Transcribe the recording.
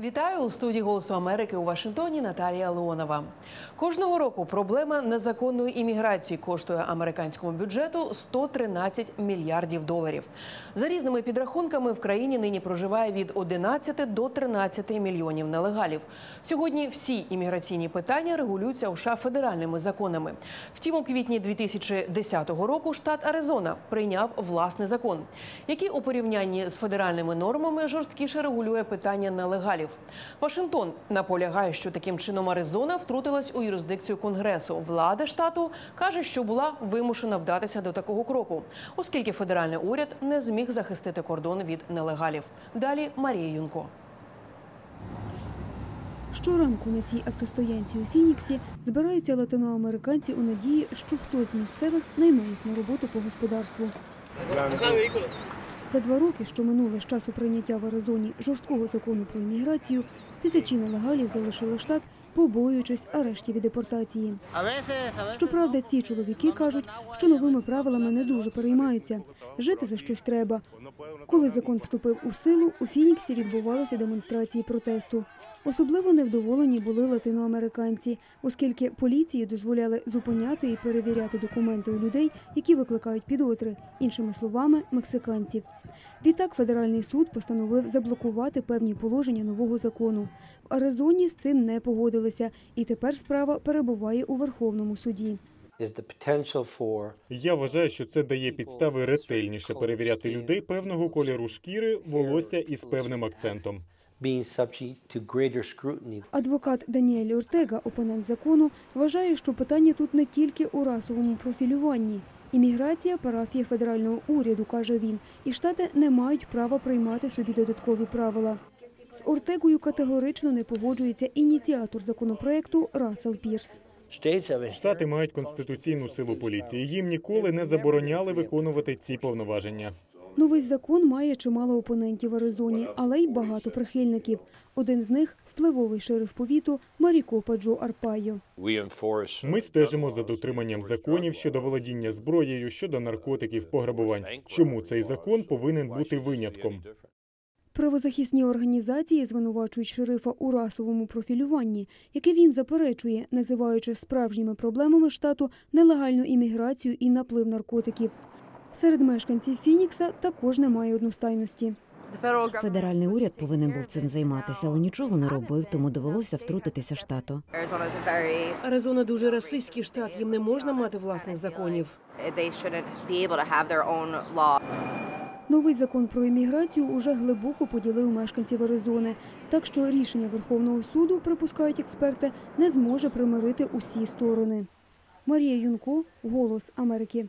Вітаю у студії Голосу Америки у Вашингтоні Наталія Леонова. Кожного року проблема незаконної імміграції коштує американському бюджету 113 мільярдів доларів. За різними підрахунками в країні нині проживає від 11 до 13 мільйонів нелегалів. Сьогодні всі імміграційні питання регулюються у США федеральними законами. Втім, у квітні 2010 року штат Аризона прийняв власний закон, який у порівнянні з федеральними нормами жорсткіше регулює питання нелегалів. Вашингтон наполягає, що таким чином Аризона втрутилась у юрисдикцію конгресу. Влада штату каже, що була вимушена вдатися до такого кроку, оскільки федеральний уряд не зміг захистити кордон від нелегалів. Далі Марія Юнко. Щоранку на цій автостоянці у Фініксі збираються латиноамериканці у надії, що хтось з місцевих найме їх на роботу по господарству. За два роки, що минули з часу прийняття в Аризоні жорсткого закону про імміграцію, тисячі нелегалів залишили штат, побоюючись арештів і депортації. Щоправда, ці чоловіки кажуть, що новими правилами не дуже переймаються. Жити за щось треба. Коли закон вступив у силу, у Фініксі відбувалися демонстрації протесту. Особливо невдоволені були латиноамериканці, оскільки поліції дозволяли зупиняти і перевіряти документи у людей, які викликають підозри, іншими словами, мексиканців. Відтак федеральний суд постановив заблокувати певні положення нового закону. В Аризоні з цим не погодилися, і тепер справа перебуває у Верховному суді. Я вважаю, що це дає підстави ретельніше перевіряти людей певного кольору шкіри, волосся із певним акцентом. Адвокат Даніель Ортега, опонент закону, вважає, що питання тут не тільки у расовому профілюванні. Імміграція парафія федерального уряду, каже він, і штати не мають права приймати собі додаткові правила. З Ортегою категорично не погоджується ініціатор законопроекту Рассел Пірс. Штати мають конституційну силу поліції. Їм ніколи не забороняли виконувати ці повноваження. Новий закон має чимало опонентів в Аризоні, але й багато прихильників. Один з них впливовий шериф повіту Марікопа Джо Арпайо. Ми стежимо за дотриманням законів щодо володіння зброєю, щодо наркотиків, пограбувань. Чому цей закон повинен бути винятком? Правозахисні організації звинувачують шерифа у расовому профілюванні, яке він заперечує, називаючи справжніми проблемами штату нелегальну імміграцію і наплив наркотиків. Серед мешканців Фінікса також немає одностайності. Федеральний уряд повинен був цим займатися, але нічого не робив, тому довелося втрутитися штату. Аризона дуже расистський штат. Їм не можна мати власних законів. Новий закон про імміграцію уже глибоко поділив мешканців Аризони, так що рішення Верховного суду, припускають експерти, не зможе примирити усі сторони. Марія Юнко, Голос Америки.